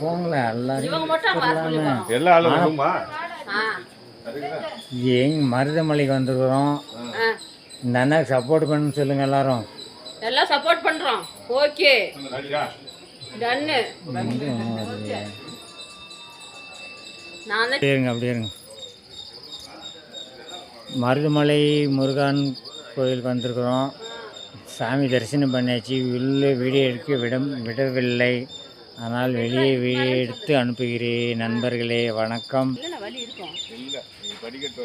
போங்களேன் எல்லாரும் இவங்க மட்டும் பாஸ் பண்ணிப்பாங்க எல்லா ஆளும் வருமா ஆ. அதுக்குதான் எங் மருதமலைக்கு வந்துருக்குறோம். இந்த அண்ணாக்கு சப்போர்ட் பண்ணுன்னு சொல்லுங்க எல்லாரும். எல்லாம் சப்போர்ட் பண்றோம். ஓகே டன்னு எங்க அப்படியே அப்படியே இருங்க. மருதமலை முருகன் கோயிலுக்கு வந்திருக்கிறோம். சாமி தரிசனம் பண்ணியாச்சு உள்ளே வீடியோ எடுக்க விட விடவில்லை. ஆனால் வெளியே வீடியோ எடுத்து அனுப்புகிறேன் நண்பர்களே. வணக்கம். இல்லைண்ணா வலி இருக்கும். இல்ல நீ படிக்கட்டு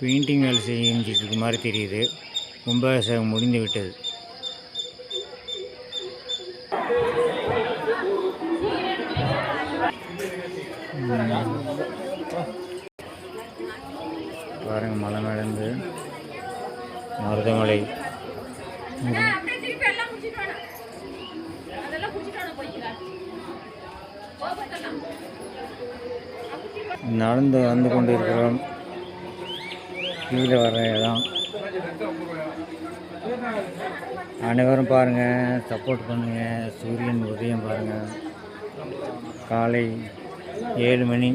பெயிண்டிங் வேலை செஞ்சுட்டு இருக்க மாதிரி தெரியுது. கும்பாபிஷேகம் முடிந்து விட்டது. பாருங்க மலை மேலேருந்து மருதமலை. அண்ணா அப்படியே திருப்பி கீழே வர இடம் அனைவரும் பாருங்கள் சப்போர்ட் பண்ணுங்கள் சூரியன் உதயம் பாருங்கள் காலை ஏழு மணி.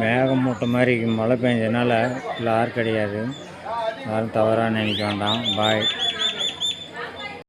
மேகம் மூட்டை மாதிரி மழை பெஞ்சதுனால யாரும் கிடையாது. யாரும் தவறாக நினைக்க வேண்டாம். பாய்